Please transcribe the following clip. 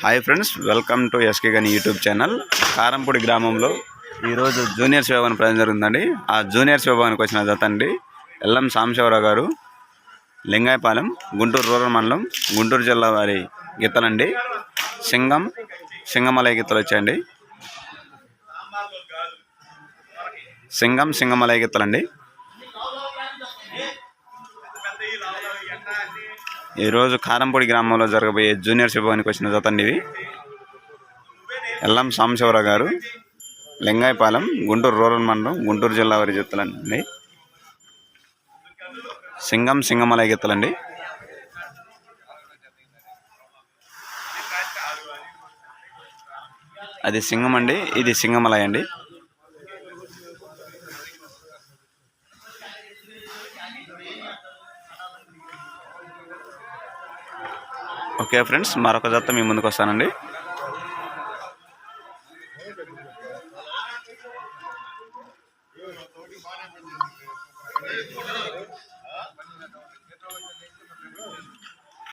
Hi friends welcome to SK Gani YouTube channel. Karampudi గ్రామంలో ఈరోజు juniors విభాగం ప్రజలు జరుగుతుందండి. ఆ జూనియర్స్ విభాగానికి వచ్చిన జత అండి. ఎల్లం సాంబశివరావు గారు లింగాయపాలెం గుంటూరు రూరల్ మండలం గుంటూరు జిల్లా వారి గిత్తలండి సింగం సింగమలై గీతలు వచ్చాయండి. సింగం సింగమలై గీతలండి. ఈరోజు కారంపొడి గ్రామంలో జరగబోయే జూనియర్ శుభానికి వచ్చిన జత అండి ఇవి ఎల్లం సాంబశివరావు గారు లింగాయపాలెం గుంటూరు రూరల్ మండలం గుంటూరు జిల్లా వారి జతలండి. సింగం సింగమలై గెత్తలండి అది సింగం అండి ఇది సింగమలై అండి. ఓకే ఫ్రెండ్స్ మరొక జత మీ ముందుకు వస్తానండి.